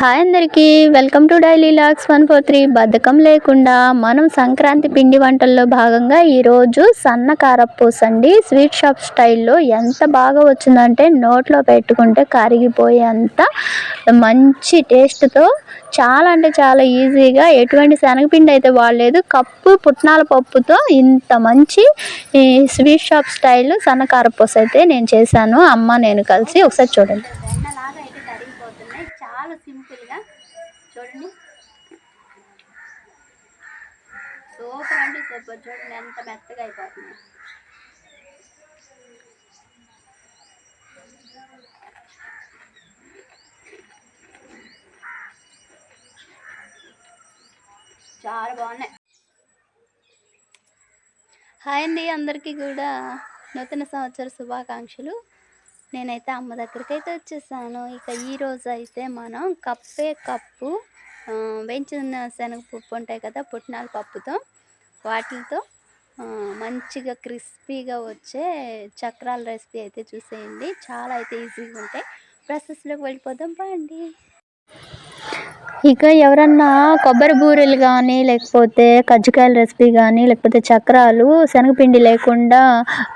Hi అందరికీ welcome to daily logs one four three. బద్ధకం లేకుండా మనం సంక్రాంతి పిండి వంటల్లో భాగంగా ఈరోజు సన్న కారపూస అండి. స్వీట్ షాప్ స్టైల్లో ఎంత బాగా వచ్చిందంటే నోట్లో పెట్టుకుంటే కరిగిపోయేంత మంచి టేస్ట్తో చాలా అంటే చాలా ఈజీగా ఎటువంటి శనగపిండి అయితే వాడలేదు. కప్పు పుట్నాల పప్పుతో ఇంత మంచి స్వీట్ షాప్ స్టైల్ సన్న కారపూస అయితే నేను చేశాను. అమ్మ నేను కలిసి ఒకసారి చూడండి వెన్నలాగా అయితే కరిగిపోతున్నాయి చాలా సింపుల్గా చూడండి ఓపెన్ అంటే సూపర్ చూడండి ఎంత మెత్తగా అయిపోతుంది చాలా బాగున్నాయి. హాయ్ అండి అందరికీ కూడా. నూతన సంవత్సర శుభాకాంక్షలు. నేనైతే అమ్మ దగ్గరికి అయితే వచ్చేసాను. ఇక ఈ రోజు అయితే మనం కప్పే కప్పు వేయించిన శనగపప్పు ఉంటాయి కదా పుట్నాల పప్పుతో. వాటితో మంచిగా క్రిస్పీగా వచ్చే చక్రాల రెసిపీ అయితే చూసేయండి. చాలా అయితే ఈజీగా ఉంటాయి. ప్రాసెస్లోకి వెళ్ళిపోదాం బాండి. ఇక ఎవరన్నా కొబ్బరి బూరెలు కానీ లేకపోతే కజ్జికాయల రెసిపీ కానీ లేకపోతే చక్రాలు శనగపిండి లేకుండా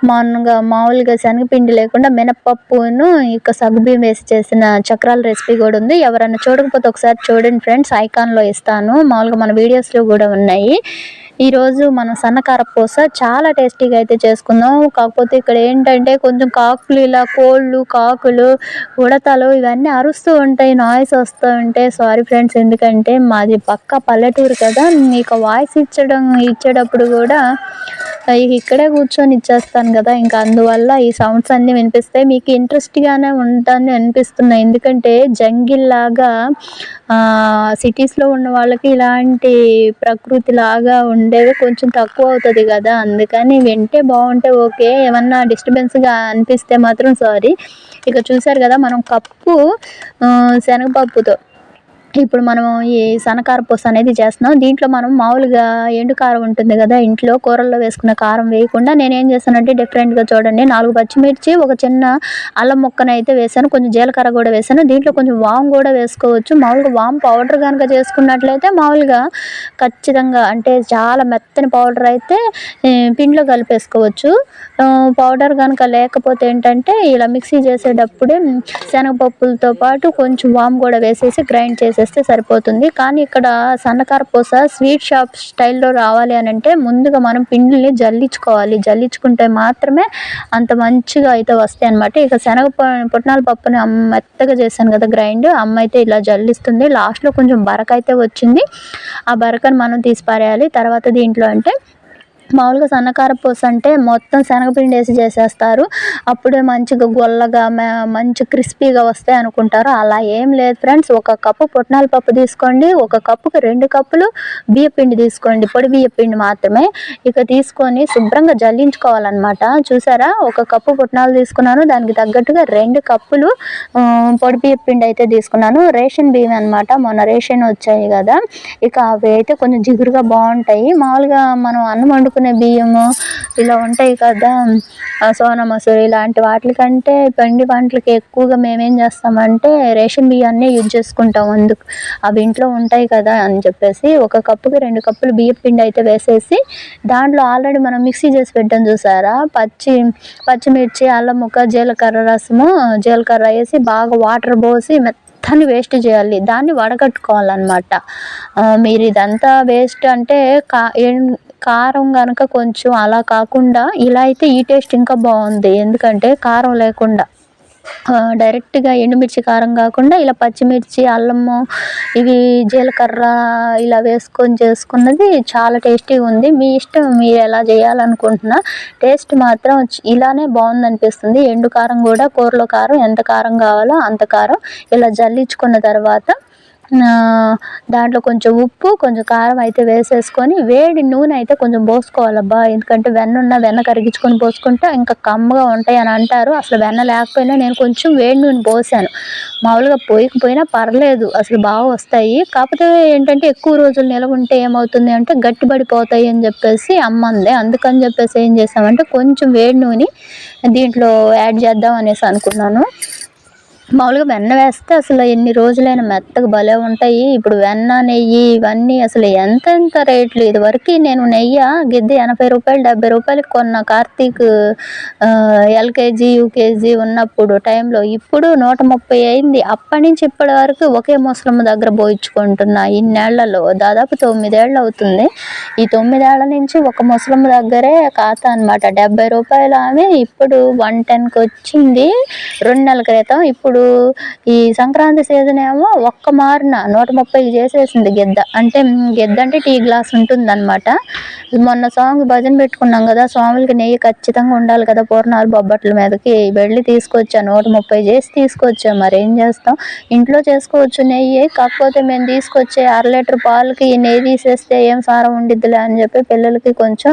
మామూలుగా మామూలుగా శనగపిండి లేకుండా మినపప్పును ఇక సగ్గుబియ్యం వేసి చేసిన చక్రాల రెసిపీ కూడా ఉంది. ఎవరన్నా చూడకపోతే ఒకసారి చూడండి ఫ్రెండ్స్. ఐకాన్లో ఇస్తాను. మామూలుగా మన వీడియోస్లో కూడా ఉన్నాయి. ఈరోజు మనం సన్నకార పూస చాలా టేస్టీగా అయితే చేసుకుందాం. కాకపోతే ఇక్కడ ఏంటంటే కొంచెం కాకులు ఇలా కోళ్ళు కాకులు ఉడతలు ఇవన్నీ అరుస్తూ ఉంటాయి. నాయిస్ వస్తూ ఉంటాయి సారీ ఫ్రెండ్స్ ఎందుకంటే మాది పక్క పల్లెటూరు కదా మీకు వాయిస్ ఇచ్చడం ఇచ్చేటప్పుడు కూడా ఇక్కడే కూర్చొని ఇచ్చేస్తాను కదా. ఇంకా అందువల్ల ఈ సౌండ్స్ అన్నీ వినిపిస్తాయి మీకు ఇంట్రెస్ట్గానే ఉంటుంది అనిపిస్తున్నాయి ఎందుకంటే జంగిల్ లాగా సిటీస్లో ఉన్న వాళ్ళకి ఇలాంటి ప్రకృతి లాగా ఉండేవి కొంచెం తక్కువ అవుతుంది కదా అందుకని వింటే బాగుంటే ఓకే. ఏమన్నా డిస్టర్బెన్స్గా అనిపిస్తే మాత్రం సారీ ఇక చూసారు కదా మనం కప్పు శనగపప్పుతో ఇప్పుడు మనం ఈ సన్నకార పూస అనేది చేస్తున్నాం. దీంట్లో మనం మామూలుగా ఎండు కారం ఉంటుంది కదా ఇంట్లో కూరల్లో వేసుకున్న కారం వేయకుండా నేను ఏం చేస్తానంటే డిఫరెంట్గా చూడండి నాలుగు పచ్చిమిర్చి ఒక చిన్న అల్లం ముక్కను అయితే వేసాను కొంచెం జీలకర్ర కూడా వేసాను దీంట్లో కొంచెం వామ్ కూడా వేసుకోవచ్చు. మామూలుగా వామ్ పౌడర్ కనుక చేసుకున్నట్లయితే మామూలుగా ఖచ్చితంగా అంటే చాలా మెత్తని పౌడర్ అయితే పిండిలో కలిపేసుకోవచ్చు. పౌడర్ కనుక లేకపోతే ఏంటంటే ఇలా మిక్సీ చేసేటప్పుడే శనగపప్పులతో పాటు కొంచెం వామ్ కూడా వేసేసి గ్రైండ్ చేసేస్తే సరిపోతుంది. కానీ ఇక్కడ సన్నకార పూస స్వీట్ షాప్ స్టైల్లో రావాలి అని అంటే ముందుగా మనం పిండిని జల్లించుకోవాలి. జల్లించుకుంటే మాత్రమే అంత మంచిగా అయితే వస్తాయి అనమాట ఇక శనగ పుట్నాల పప్పుని అమ్మ మెత్తగా చేశాను కదా గ్రైండ్. అమ్మ అయితే ఇలా జల్లిస్తుంది. లాస్ట్లో కొంచెం బరక అయితే వచ్చింది. ఆ బరకను మనం తీసి పారేయాలి. తర్వాత దీంట్లో అంటే మామూలుగా సన్నకార పూస అంటే మొత్తం శనగపిండి వేసి చేసేస్తారు. అప్పుడే మంచిగా గొల్లగా మంచి క్రిస్పీగా వస్తాయి అనుకుంటారు. అలా ఏం లేదు ఫ్రెండ్స్. ఒక కప్పు పుట్నాల పప్పు తీసుకోండి. ఒక కప్పుకి రెండు కప్పులు బియ్యపిండి తీసుకోండి. పొడి బియ్యపిండి మాత్రమే. ఇక తీసుకొని శుభ్రంగా జల్లించుకోవాలన్నమాట. చూసారా? ఒక కప్పు పుట్నాలు తీసుకున్నాను. దానికి తగ్గట్టుగా రెండు కప్పులు పొడి బియ్యపిండి అయితే తీసుకున్నాను. రేషన్ బియ్యం అనమాట మొన్న రేషన్ వచ్చాయి కదా. ఇక అవి అయితే కొంచెం జిగురుగా బాగుంటాయి. మామూలుగా మనం అన్నం వండుకునే బియ్యము ఇలా ఉంటాయి కదా సోనా మసూరి ఇలాంటి వాటికంటే పిండి వంటలకి ఎక్కువగా మేమేం చేస్తామంటే రేషన్ బియ్యాన్ని యూజ్ చేసుకుంటాం అందుకు అవి ఇంట్లో ఉంటాయి కదా అని చెప్పేసి ఒక కప్పుకి రెండు కప్పులు బియ్యం పిండి అయితే వేసేసి దాంట్లో ఆల్రెడీ మనం మిక్సీ చేసి పెట్టాం చూసారా? పచ్చి పచ్చిమిర్చి అల్లం ముక్క జీలకర్ర రసము జీలకర్ర వేసి బాగా వాటర్ పోసి మెత్తని వేస్ట్ చేయాలి. దాన్ని వడగట్టుకోవాలన్నమాట. మీరు ఇదంతా వేస్ట్ అంటే కా ఏం- కారం కనుక కొంచెం అలా కాకుండా ఇలా అయితే ఈ టేస్ట్ ఇంకా బాగుంది. ఎందుకంటే కారం లేకుండా డైరెక్ట్గా ఎండుమిర్చి కారం కాకుండా ఇలా పచ్చిమిర్చి అల్లము ఇవి జీలకర్ర ఇలా వేసుకొని చేసుకున్నది చాలా టేస్టీగా ఉంది. మీ ఇష్టం మీరు ఎలా చేయాలనుకుంటున్నా టేస్ట్ మాత్రం ఇలానే బాగుంది అనిపిస్తుంది ఎండు కారం కూడా కూరలో కారం ఎంత కారం కావాలో అంత కారం ఇలా జల్లించుకున్న తర్వాత దాంట్లో కొంచెం ఉప్పు కొంచెం కారం అయితే వేసేసుకొని వేడి నూనె అయితే కొంచెం పోసుకోవాలబ్బా. ఎందుకంటే వెన్న ఉన్న వెన్న కరిగించుకొని పోసుకుంటే ఇంకా కమ్మగా ఉంటాయి అని అంటారు. అసలు వెన్న లేకపోయినా నేను కొంచెం వేడి నూనె పోసాను. మామూలుగా పోయకపోయినా పర్లేదు అసలు బాగా వస్తాయి. కాకపోతే ఏంటంటే ఎక్కువ రోజులు నిలవ ఉంటే ఏమవుతుంది అంటే గట్టిపడిపోతాయి అని చెప్పేసి అమ్మంది. అందుకని చెప్పేసి ఏం చేసామంటే కొంచెం వేడి నూనె దీంట్లో యాడ్ చేద్దాం అనేసి అనుకున్నాను. మామూలుగా వెన్న వేస్తే అసలు ఎన్ని రోజులైనా మెత్తగా భలే ఉంటాయి. ఇప్పుడు వెన్న నెయ్యి ఇవన్నీ అసలు ఎంత ఎంత రేట్లు? ఇదివరకు నేను నెయ్యి గిద్దె ఎనభై రూపాయలు డెబ్బై రూపాయలకి కొన్న కార్తీక్ ఎల్కేజీ యూకేజీ ఉన్నప్పుడు టైంలో ఇప్పుడు నూట ముప్పై అయింది. అప్పటి నుంచి ఇప్పటి వరకు ఒకే ముసలమ్మ దగ్గర పోయించుకుంటున్నా ఇన్నేళ్ళలో దాదాపు తొమ్మిదేళ్ళు అవుతుంది. ఈ తొమ్మిదేళ్ళ నుంచి ఒక ముసలమ్మ దగ్గరే ఖాతా అనమాట డెబ్బై రూపాయలు ఆమె ఇప్పుడు వన్ టెన్కి వచ్చింది. రెండు నెలల క్రితం ఇప్పుడు ఈ సంక్రాంతి సీజన్ ఏమో ఒక్క మారిన నూట ముప్పై చేసేసింది గిద్ద. అంటే గిద్ద అంటే టీ గ్లాస్ ఉంటుందన్నమాట. మొన్న సాంగ్ భజన పెట్టుకున్నాం కదా స్వాములకి నెయ్యి ఖచ్చితంగా ఉండాలి కదా పూర్ణాలు బొబ్బట్ల మీదకి. వెళ్ళి తీసుకొచ్చా నూట ముప్పై చేసి తీసుకొచ్చా మరి ఏం చేస్తాం? ఇంట్లో చేసుకోవచ్చు నెయ్యి కాకపోతే మేము తీసుకొచ్చే అర లీటర్ పాలకి ఈ నెయ్యి తీసేస్తే ఏం సారం ఉండిద్దిలే అని చెప్పి పిల్లలకి కొంచెం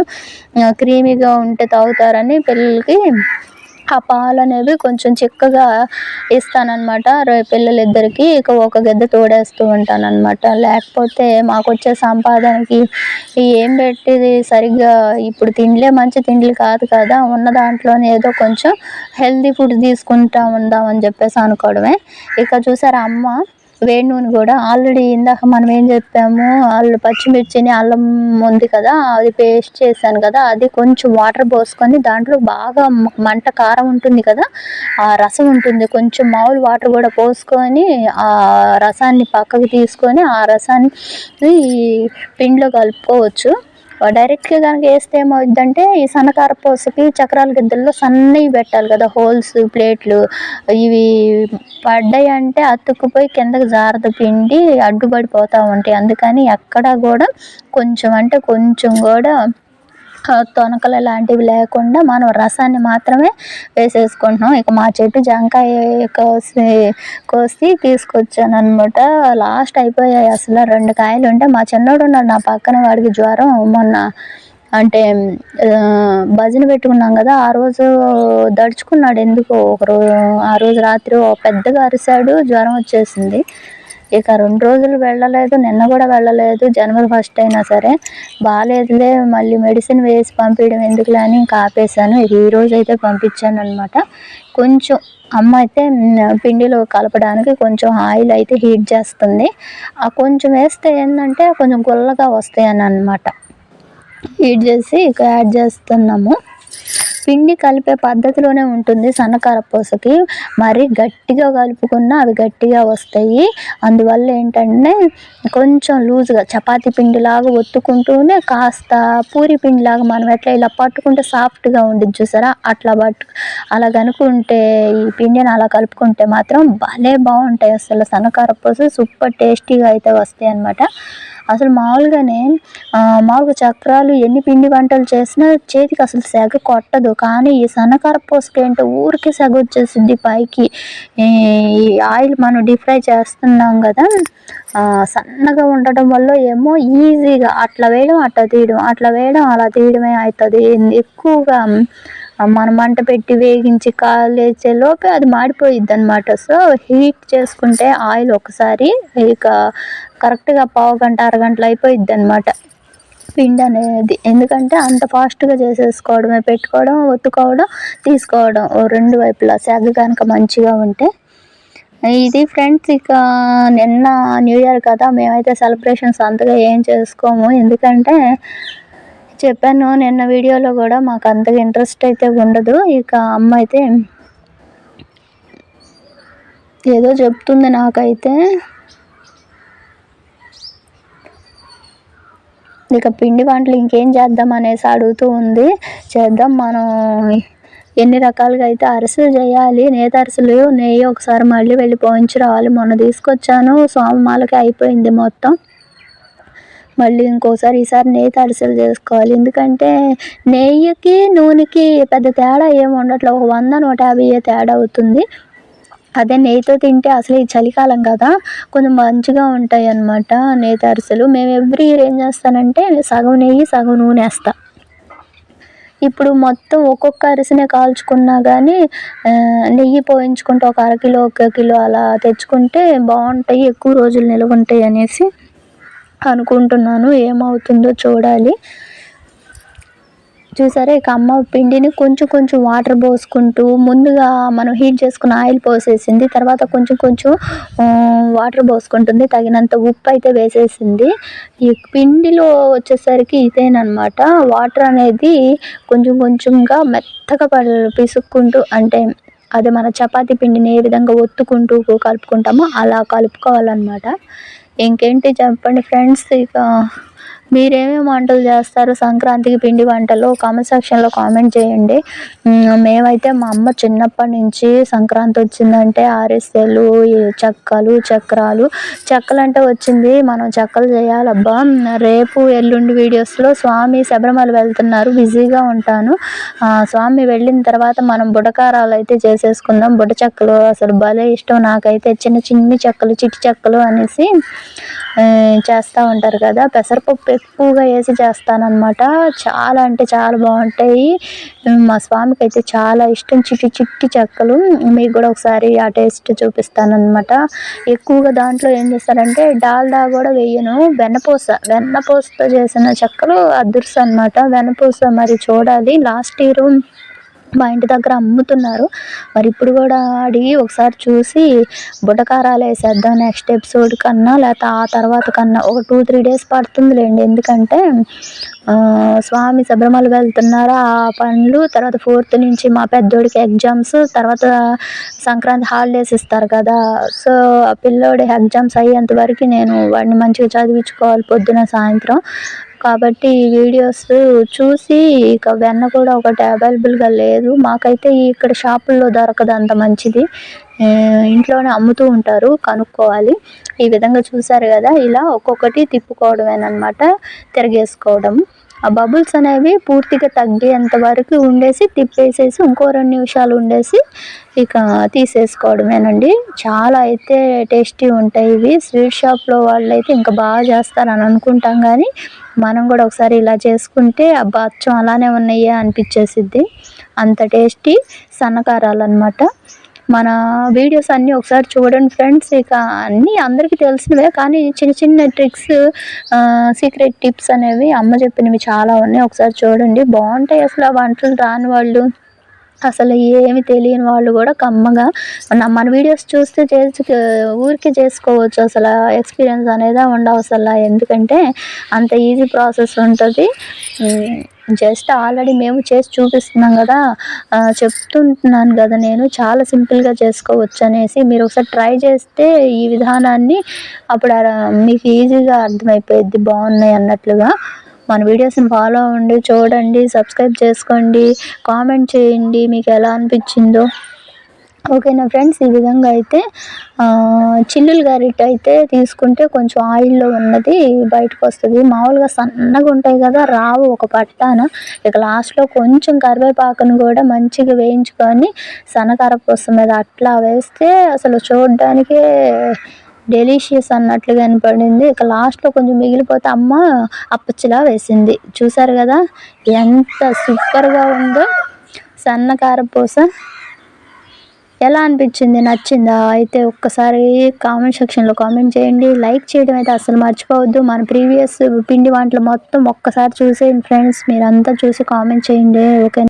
క్రీమీగా ఉంటే తాగుతారని పిల్లలకి ఆ పాలు అనేవి కొంచెం చిక్కగా ఇస్తానన్నమాట. పిల్లలిద్దరికి ఇక ఒక గెద్ద తోడేస్తూ ఉంటానన్నమాట. లేకపోతే మాకు వచ్చే సంపాదనకి ఏం పెట్టేది సరిగ్గా ఇప్పుడు తిండిలే మంచి తిండ్లు కాదు కదా ఉన్న దాంట్లోనే ఏదో కొంచెం హెల్దీ ఫుడ్ తీసుకుంటా ఉందామని చెప్పేసి అనుకోవడమే. ఇక చూసారా అమ్మ? వేడి నూనె కూడా ఆల్రెడీ ఇందాక మనం ఏం చెప్పాము అల్లు పచ్చిమిర్చిని అల్లం ఉంది కదా అది పేస్ట్ చేశాను కదా అది కొంచెం వాటర్ పోసుకొని దాంట్లో బాగా మంట కారం ఉంటుంది కదా ఆ రసం ఉంటుంది. కొంచెం మామూలు వాటర్ కూడా పోసుకొని ఆ రసాన్ని పక్కకు తీసుకొని ఆ రసాన్ని పిండిలో కలుపుకోవచ్చు. డైరెక్ట్గా కనుక వేస్తే ఏమవుద్దంటే ఈ సన్నకార పూసకి చక్రాల గిద్దల్లో సన్నవి పెట్టాలి కదా హోల్స్ ప్లేట్లు ఇవి పడ్డాయి అంటే అతుక్కుపోయి కిందకి జారద పిండి అడ్డుపడిపోతూ ఉంటాయి. అందుకని ఎక్కడా కూడా కొంచెం అంటే కొంచెం కూడా తొనకలు లాంటివి లేకుండా మనం రసాన్ని మాత్రమే వేసేసుకుంటున్నాం. ఇక మా చెట్టు జాంకాయ కోసి కోసి తీసుకొచ్చాను అనమాట లాస్ట్ అయిపోయాయి అసలు రెండు కాయలు ఉంటే. మా చిన్నోడు ఉన్నాడు నా పక్కన వాడికి జ్వరం మొన్న. అంటే భజన పెట్టుకున్నాం కదా ఆ రోజు దడుచుకున్నాడు ఎందుకో. ఒక రోజు ఆ రోజు రాత్రి పెద్దగా అరిశాడు జ్వరం వచ్చేసింది. ఇక రెండు రోజులు వెళ్ళలేదు నిన్న కూడా వెళ్ళలేదు జనవరి ఫస్ట్ అయినా సరే. బాగాలేదులే మళ్ళీ మెడిసిన్ వేసి పంపించడం ఎందుకులే అని ఇంకా ఆపేశాను. ఈ రోజు అయితే పంపించాను అనమాట కొంచెం అమ్మ అయితే పిండిలో కలపడానికి కొంచెం ఆయిల్ అయితే హీట్ చేస్తుంది. ఆ కొంచెం వేస్తే ఏంటంటే కొంచెం గుల్లగా వస్తాయని అనమాట హీట్ చేసి ఇక యాడ్ చేస్తున్నాము. పిండి కలిపే పద్ధతిలోనే ఉంటుంది సన్నకార పూసకి. మరి గట్టిగా కలుపుకున్న అవి గట్టిగా వస్తాయి. అందువల్ల ఏంటంటే కొంచెం లూజ్గా చపాతీ పిండిలాగా ఒత్తుకుంటూనే కాస్త పూరి పిండిలాగా మనం ఎట్లా ఇలా పట్టుకుంటే సాఫ్ట్గా ఉండిద్ది చూసారా? అట్లా పట్టు అలా కనుకుంటే ఈ పిండిని అలా కలుపుకుంటే మాత్రం భలే బాగుంటాయి అసలు సన్నకార పూస. సూపర్ టేస్టీగా అయితే వస్తాయి అన్నమాట. అసలు మామూలుగానే మామూలుగా చక్రాలు ఎన్ని పిండి వంటలు చేసినా చేతికి అసలు సెగ కొట్టదు. కానీ ఈ సన్నకార పూసకి ఊరికే సెగ వచ్చేసింది పైకి. ఈ ఆయిల్ మనం డీప్ ఫ్రై చేస్తున్నాం కదా సన్నగా ఉండటం వల్ల ఏమో ఈజీగా అట్లా వేయడం అట్లా తీయడం అట్లా వేయడం అలా తీయడమే అవుతుంది ఎక్కువగా మనం మంట పెట్టి వేగించి కాలేసే లోపే అది మాడిపోయిద్ది అనమాట సో హీట్ చేసుకుంటే ఆయిల్ ఒకసారి ఇక కరెక్ట్గా పావు గంట అరగంటలు అయిపోయిద్ది అనమాట పిండి అనేది. ఎందుకంటే అంత ఫాస్ట్గా చేసేసుకోవడమే పెట్టుకోవడం ఒత్తుకోవడం తీసుకోవడం రెండు వైపులా. సెగ కనుక మంచిగా ఉంటే. ఇది ఫ్రెండ్స్ ఇక నిన్న న్యూ ఇయర్ కదా మేమైతే సెలబ్రేషన్స్ అంతగా ఏం చేసుకోము. ఎందుకంటే చెప్పాను నిన్న వీడియోలో కూడా మాకు అంతగా ఇంట్రెస్ట్ అయితే ఉండదు. ఇక అమ్మ అయితే ఏదో చెప్తుంది నాకైతే. ఇక పిండి వంటలు ఇంకేం చేద్దాం అనేసి అడుగుతూ ఉంది. చేద్దాం మనం ఎన్ని రకాలుగా అయితే అరిసెలు చేయాలి నేత అరసలు నెయ్యి ఒకసారి మళ్ళీ వెళ్ళి పోయించి రావాలి మొన్న తీసుకొచ్చాను సోమమాలకి అయిపోయింది మొత్తం. మళ్ళీ ఇంకోసారి ఈసారి నెయ్యి అరిసెలు చేసుకోవాలి. ఎందుకంటే నెయ్యికి నూనెకి పెద్ద తేడా ఏమి ఉండట్లేదు. ఒక వంద నూట యాభై తేడా అవుతుంది. అదే నెయ్యితో తింటే అసలు ఈ చలికాలం కదా కొంచెం మంచిగా ఉంటాయి అన్నమాట నెయ్యి అరిసెలు మేము ఎవ్రీ ఇయర్ ఏం చేస్తానంటే సగం నెయ్యి సగం నూనె వేస్తా. ఇప్పుడు మొత్తం ఒక్కొక్క అరిసెనే కాల్చుకున్నా కానీ నెయ్యి పోయించుకుంటే ఒక అరకిలో ఒక కిలో అలా తెచ్చుకుంటే బాగుంటాయి ఎక్కువ రోజులు నిల్వ ఉంటాయి అనేసి. అనుకుంటున్నాను ఏమవుతుందో చూడాలి. చూసారా ఇక అమ్మ పిండిని కొంచెం కొంచెం వాటర్ పోసుకుంటూ ముందుగా మనం హీట్ చేసుకున్న ఆయిల్ పోసేసింది తర్వాత కొంచెం కొంచెం వాటర్ పోసుకుంటుంది తగినంత ఉప్పు అయితే వేసేసింది. ఈ పిండిలో వచ్చేసరికి ఇదేనమాట వాటర్ అనేది కొంచెం కొంచెంగా మెత్తగా పిసుక్కుంటూ అంటే అది మన చపాతీ పిండిని ఏ విధంగా ఒత్తుకుంటూ కలుపుకుంటామో అలా కలుపుకోవాలన్నమాట. ఇంకేంటి చెప్పండి ఫ్రెండ్స్ ఇక మీరేమేమి వంటలు చేస్తారు? సంక్రాంతికి పిండి వంటలు కామెంట్ సెక్షన్లో కామెంట్ చేయండి. మేమైతే మా అమ్మ చిన్నప్పటి నుంచి సంక్రాంతి వచ్చిందంటే ఆరిసెలు చెక్కలు చక్రాలు. చెక్కలు అంటే వచ్చింది. మనం చెక్కలు చేయాలబ్బా. రేపు ఎల్లుండి వీడియోస్లో స్వామి శబరిమల వెళ్తున్నారు. బిజీగా ఉంటాను. స్వామి వెళ్ళిన తర్వాత మనం బుడకారాలు అయితే చేసేసుకుందాం. బుడ చెక్కలు అసలు భలే ఇష్టం. నాకైతే చిన్న చిన్ని చెక్కలు చిట్టి చెక్కలు అనేసి చేస్తూ ఉంటారు కదా. పెసరపప్పు ఎక్కువగా వేసి చేస్తానన్నమాట. చాలా అంటే చాలా బాగుంటాయి. మా స్వామికి అయితే చాలా ఇష్టం. చిట్టి చిట్టి చెక్కలు. మీకు కూడా ఒకసారి ఆ టేస్ట్ చూపిస్తానమాట ఎక్కువగా దాంట్లో ఏం చేస్తారంటే డాల్డా కూడా వేయను. వెన్నపూస వెన్నపూసతో చేసిన చెక్కలు అదృష్టం అనమాట వెన్నపూస మరి చూడాలి. లాస్ట్ ఇయర్ మా ఇంటి దగ్గర అమ్ముతున్నారు. మరి ఇప్పుడు కూడా అడిగి ఒకసారి చూసి బుటకారాలు వేసేద్దాం నెక్స్ట్ ఎపిసోడ్ కన్నా లేకపోతే ఆ తర్వాత కన్నా. ఒక టూ త్రీ డేస్ పడుతుందిలేండి. ఎందుకంటే స్వామి శబరిమల వెళ్తున్నారు ఆ పనులు. తర్వాత ఫోర్త్ నుంచి మా పెద్దోడికి ఎగ్జామ్స్ తర్వాత సంక్రాంతి హాలిడేస్ ఇస్తారు కదా. సో ఆ పిల్లోడి ఎగ్జామ్స్ అయ్యేంత వరకు నేను వాడిని మంచిగా చదివించుకోవాలి పొద్దున సాయంత్రం. కాబట్టి ఈ వీడియోస్ చూసి ఇక వెన్న కూడా ఒకటి అవైలబుల్గా లేదు. మాకైతే ఇక్కడ షాపుల్లో దొరకదు అంత మంచిది. ఇంట్లోనే అమ్ముతూ ఉంటారు కనుక్కోవాలి. ఈ విధంగా చూసారు కదా ఇలా ఒక్కొక్కటి తిప్పుకోవడమేనమాట తిరగేసుకోవడం. ఆ బబుల్స్ అనేవి పూర్తిగా తగ్గేంత వరకు ఉండేసి తిప్పేసేసి ఇంకో రెండు నిమిషాలు ఉండేసి ఇక తీసేసుకోవడమేనండి. చాలా అయితే టేస్టీ ఉంటాయి ఇవి. స్వీట్ షాప్లో వాళ్ళు అయితే ఇంకా బాగా చేస్తారని అనుకుంటాం కానీ మనం కూడా ఒకసారి ఇలా చేసుకుంటే అబ్బా అచ్చం అలానే ఉన్నాయా అనిపించేసిద్ది. అంత టేస్టీ సన్నకారాలు అనమాట మన వీడియోస్ అన్నీ ఒకసారి చూడండి ఫ్రెండ్స్ ఇక అన్నీ అందరికీ తెలిసినవే కానీ చిన్న చిన్న ట్రిక్స్ సీక్రెట్ టిప్స్ అనేవి అమ్మ చెప్పినవి చాలా ఉన్నాయి. ఒకసారి చూడండి. బాగుంటాయి అసలు ఆ వంటలు రాని వాళ్ళు. అసలు ఏమి తెలియని వాళ్ళు కూడా కమ్మగా మన వీడియోస్ చూస్తే చేసి ఊరికే చేసుకోవచ్చు. అసలు ఎక్స్పీరియన్స్ అనేది ఉండవు అసలు. ఎందుకంటే అంత ఈజీ ప్రాసెస్ ఉంటుంది. జస్ట్ ఆల్రెడీ మేము చేసి చూపిస్తున్నాం కదా చెప్తుంటున్నాను కదా నేను చాలా సింపుల్గా చేసుకోవచ్చు అనేసి. మీరు ఒకసారి ట్రై చేస్తే ఈ విధానాన్ని అప్పుడు మీకు ఈజీగా అర్థమైపోయింది బాగున్నాయి అన్నట్లుగా. మన వీడియోస్ని ఫాలో అవ్వండి చూడండి సబ్స్క్రైబ్ చేసుకోండి కామెంట్ చేయండి మీకు ఎలా అనిపించిందో. ఓకేనా ఫ్రెండ్స్ ఈ విధంగా అయితే చిల్లులు గరిట అయితే తీసుకుంటే కొంచెం ఆయిల్లో ఉన్నది బయటకు వస్తుంది. మామూలుగా సన్నగా ఉంటాయి కదా రావు ఒక పట్టాన. ఇక లాస్ట్లో కొంచెం కరివేపాకును కూడా మంచిగా వేయించుకొని సన్నకారపూస మీద అట్లా వేస్తే అసలు చూడడానికి డెలీషియస్ అన్నట్లు కనపడింది ఇక లాస్ట్లో కొంచెం మిగిలిపోతే అమ్మ అప్పచ్చిలా వేసింది. చూసారు కదా ఎంత సూపర్గా ఉందో. సన్న కారపూస ఎలా అనిపించింది? నచ్చిందా? అయితే ఒక్కసారి కామెంట్ సెక్షన్లో కామెంట్ చేయండి. లైక్ చేయడం అయితే అసలు మర్చిపోవద్దు. మన ప్రీవియస్ పిండి వంటలు మొత్తం ఒక్కసారి చూసేయండి ఫ్రెండ్స్. మీరంతా చూసి కామెంట్ చేయండి. ఓకే